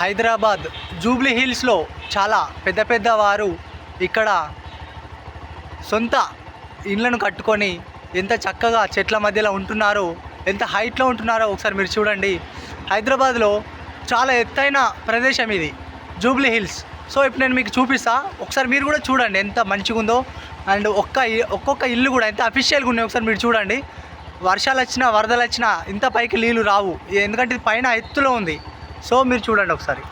Hyderabad Jubilee హిల్స్లో చాలా పెద్ద పెద్ద వారు ఇక్కడ సొంత ఇండ్లను కట్టుకొని ఎంత చక్కగా చెట్ల మధ్యలో ఉంటున్నారో ఎంత హైట్లో ఉంటున్నారో ఒకసారి మీరు చూడండి. హైదరాబాద్లో చాలా ఎత్తైన ప్రదేశం ఇది జూబ్లీ హిల్స్. సో ఇప్పుడు నేను మీకు చూపిస్తా. ఒకసారి మీరు కూడా చూడండి ఎంత మంచిగా ఉందో. అండ్ ఒక్క ఒక్కొక్క ఇల్లు కూడా ఎంత అఫీషియల్గా ఉన్నాయి ఒకసారి మీరు చూడండి. వర్షాలు వచ్చినా వరదలు వచ్చినా ఇంత పైకి నీళ్ళు రావు. ఎందుకంటే ఇది పైన ఎత్తులో ఉంది. సో మీరు చూడండి ఒకసారి.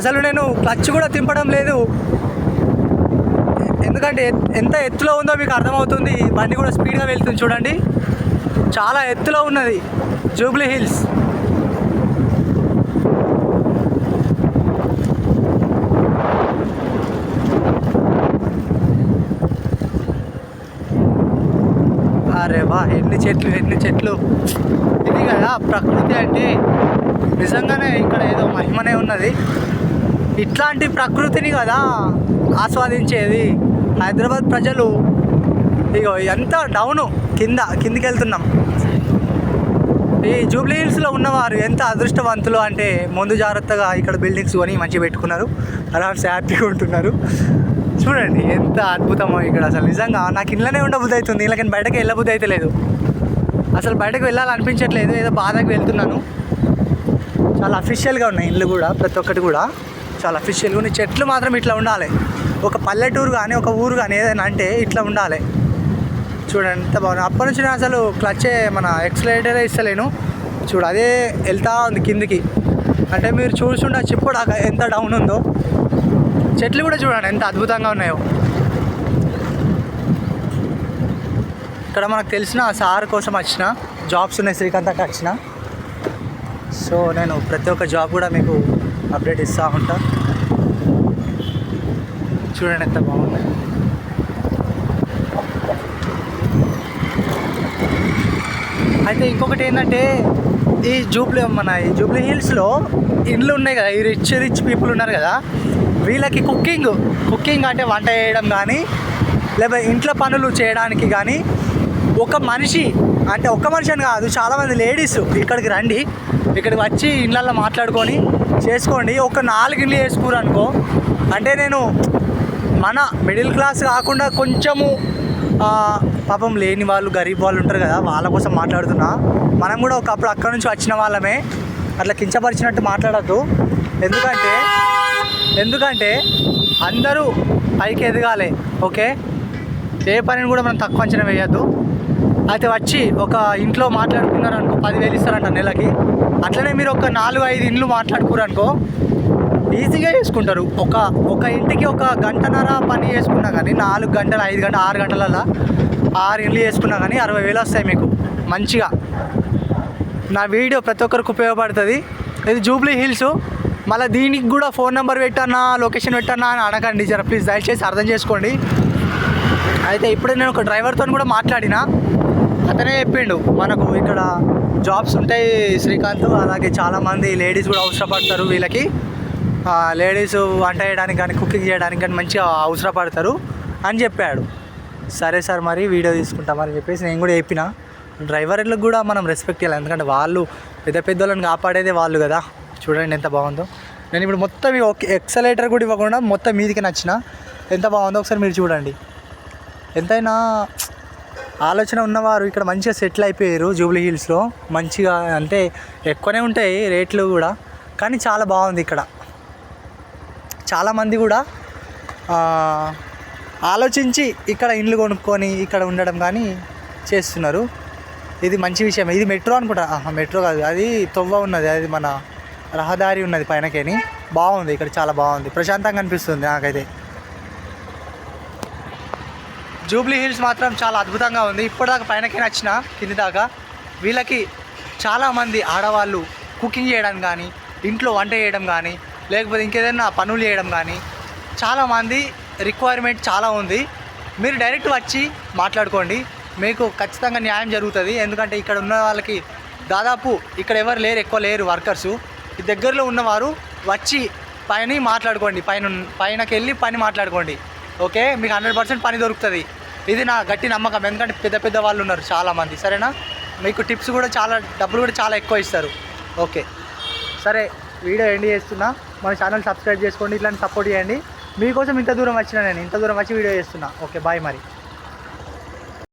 అసలు నేను క్లచ్ కూడా తింపడం లేదు. ఎందుకంటే ఎంత ఎత్తులో ఉందో మీకు అర్థమవుతుంది. బండి కూడా స్పీడ్గా వెళ్తుంది చూడండి. చాలా ఎత్తులో ఉన్నది. జూబ్లీ హిల్స్. అరే వా ఎన్ని చెట్లు ఎన్ని చెట్లు. ఇది కదా ప్రకృతి అంటే. నిజంగానే ఇక్కడ ఏదో మహిమనే ఉన్నది. ఇట్లాంటి ప్రకృతిని కదా ఆస్వాదించేది. హైదరాబాద్ ప్రజలు ఇగో ఎంత డౌను కింద కిందికి వెళ్తున్నాం ఈ జూబ్లీ హిల్స్లో ఉన్నవారు ఎంత అదృష్టవంతులు అంటే ముందు జాగ్రత్తగా ఇక్కడ బిల్డింగ్స్ కొని మంచిగా పెట్టుకున్నారు. అలాంటి హ్యాపీగా ఉంటున్నారు. చూడండి ఎంత అద్భుతమో ఇక్కడ అసలు. నిజంగా నాకు ఇళ్ళనే ఉండబుద్ధి అవుతుంది ఇళ్ళకి బయటకి వెళ్ళబుద్ధి అయితే లేదు అసలు బయటకు వెళ్ళాలనిపించట్లేదు. ఏదో బాధకు వెళ్తున్నాను. చాలా అఫీషియల్గా ఉన్నాయి ఇల్లు కూడా ప్రతి ఒక్కటి కూడా. చాలా అఫీషియల్గా ఉన్నాయి చెట్లు మాత్రం ఇట్లా ఉండాలి. ఒక పల్లెటూరు కానీ ఒక ఊరు కానీ ఏదైనా అంటే ఇట్లా ఉండాలి. చూడండి ఎంత బాగుంది. అప్పటి నుంచి నేను అసలు క్లచ్చే మన ఎక్సలేటరే ఇస్తలేను. చూడు అదే వెళ్తా ఉంది కిందికి. అంటే మీరు చూస్తుండొచ్చు ఇప్పుడు ఎంత డౌన్ ఉందో. చెట్లు కూడా చూడండి ఎంత అద్భుతంగా ఉన్నాయో. ఇక్కడ మనకు తెలిసిన సార్ కోసం వచ్చిన జాబ్స్ ఉన్నాయి శ్రీకాంత్ అక్కడ వచ్చిన. సో నేను ప్రతి ఒక్క జాబ్ కూడా మీకు అప్డేట్ ఇస్తూ ఉంటా. చూడండి ఎంత బాగుంది. అయితే ఇంకొకటి ఏంటంటే ఈ జూబ్లీ మన ఈ జూబ్లీ హిల్స్లో ఇండ్లు ఉన్నాయి కదా ఈ రిచ్ రిచ్ పీపుల్ ఉన్నారు కదా వీళ్ళకి కుకింగ్ కుకింగ్ అంటే వంట చేయడం కానీ లేకపోతే ఇంట్లో పనులు చేయడానికి కానీ ఒక మనిషి అంటే ఒక్క మనిషి అని కాదు చాలామంది లేడీస్ ఇక్కడికి రండి ఇక్కడికి వచ్చి ఇళ్ళల్లో మాట్లాడుకొని చేసుకోండి. ఒక నాలుగు ఇల్లు వేసుకోరు అనుకో. అంటే నేను మన మిడిల్ క్లాస్ కాకుండా కొంచెము పాపం లేని వాళ్ళు గరీబ్ వాళ్ళు ఉంటారు కదా వాళ్ళ కోసం మాట్లాడుతున్నా. మనం కూడా ఒకప్పుడు అక్కడ నుంచి వచ్చిన వాళ్ళమే. అట్లా కించపరిచినట్టు మాట్లాడద్దు. ఎందుకంటే ఎందుకంటే అందరూ పైకి ఎదగాలి ఓకే? ఏ పనిని కూడా మనం తక్కువ అంచనా వేయద్దు. అయితే వచ్చి ఒక ఇంట్లో మాట్లాడుకున్నారు అనుకో పదివేలు ఇస్తారంట నెలకి. అట్లనే మీరు ఒక నాలుగు ఐదు ఇండ్లు మాట్లాడుకోరు అనుకో ఈజీగా చేసుకుంటారు. ఒక ఒక ఇంటికి ఒక గంటన్నర పని చేసుకున్నా కానీ నాలుగు గంటలు ఐదు గంటలు ఆరు గంటలలో ఆరు ఇండ్లు చేసుకున్నా కానీ అరవై వేలు వస్తాయి మీకు మంచిగా. నా వీడియో ప్రతి ఒక్కరికి ఉపయోగపడుతుంది. ఇది జూబ్లీ హిల్స్. మళ్ళీ దీనికి కూడా ఫోన్ నెంబర్ పెట్టన్నా లొకేషన్ పెట్టన్నా అని అడగండి జర ప్లీజ్. దయచేసి అర్థం చేసుకోండి. అయితే ఇప్పుడు నేను ఒక డ్రైవర్తో కూడా మాట్లాడిన. అతనే చెప్పిండు మనకు ఇక్కడ జాబ్స్ ఉంటాయి శ్రీకాంత్ అలాగే చాలామంది లేడీస్ కూడా అవసరపడతారు వీళ్ళకి. లేడీస్ వంట చేయడానికి కానీ కుకింగ్ చేయడానికి కానీ మంచిగా అవసరపడతారు అని చెప్పాడు. సరే సార్ మరి వీడియో తీసుకుంటామని చెప్పేసి నేను కూడా చెప్పిన. డ్రైవర్లకు కూడా మనం రెస్పెక్ట్ చేయాలి. ఎందుకంటే వాళ్ళు పెద్ద పెద్దోళ్ళని కాపాడేదే వాళ్ళు కదా. చూడండి ఎంత బాగుందో. నేను ఇప్పుడు మొత్తం ఓకే ఎక్సలేటర్ కూడా ఇవ్వకుండా మొత్తం మీదికి నచ్చిన. ఎంత బాగుందో ఒకసారి మీరు చూడండి. ఎంతైనా ఆలోచన ఉన్నవారు ఇక్కడ మంచిగా సెటిల్ అయిపోయారు జూబ్లీ హిల్స్లో. మంచిగా అంటే ఎక్కువనే ఉంటాయి రేట్లు కూడా కానీ చాలా బాగుంది ఇక్కడ. చాలామంది కూడా ఆలోచించి ఇక్కడ ఇండ్లు కొనుక్కొని ఇక్కడ ఉండడం కానీ చేస్తున్నారు. ఇది మంచి విషయం. ఇది మెట్రో అనుకుంటా. మెట్రో కాదు. అది తొవ్వ ఉన్నది. అది మన రహదారి ఉన్నది పైనకేని. బాగుంది. ఇక్కడ చాలా బాగుంది. ప్రశాంతంగా అనిపిస్తుంది నాకైతే. జూబ్లీ హిల్స్ మాత్రం చాలా అద్భుతంగా ఉంది. ఇప్పటిదాకా పైనకే నచ్చిన కింది దాకా. వీళ్ళకి చాలామంది ఆడవాళ్ళు కుకింగ్ చేయడం కానీ ఇంట్లో వంట చేయడం కానీ లేకపోతే ఇంకేదైనా పనులు చేయడం కానీ చాలామంది రిక్వైర్మెంట్ చాలా ఉంది. మీరు డైరెక్ట్ వచ్చి మాట్లాడుకోండి. మీకు ఖచ్చితంగా న్యాయం జరుగుతుంది. ఎందుకంటే ఇక్కడ ఉన్న వాళ్ళకి దాదాపు ఇక్కడ ఎవరు లేరు ఎక్కువ లేరు వర్కర్సు ఈ దగ్గరలో ఉన్నవారు వచ్చి పైన మాట్లాడుకోండి. పైన పైనకి వెళ్ళి పని మాట్లాడుకోండి. ఓకే? మీకు హండ్రెడ్ పర్సెంట్ పని దొరుకుతుంది. ఇది నా గట్టి నమ్మకం. ఎందుకంటే పెద్ద పెద్ద వాళ్ళు ఉన్నారు చాలామంది. సరేనా? మీకు టిప్స్ కూడా చాలా డబ్బులు కూడా చాలా ఎక్కువ ఇస్తారు. ఓకే. సరే వీడియో ఎండ్ చేస్తున్నా. మన ఛానల్ సబ్స్క్రైబ్ చేసుకోండి ఇట్లాంటి సపోర్ట్ చేయండి. మీకోసం ఇంత దూరం వచ్చిన నేను ఇంత దూరం వచ్చి వీడియో చేస్తున్నా. ఓకే బాయ్ మరి.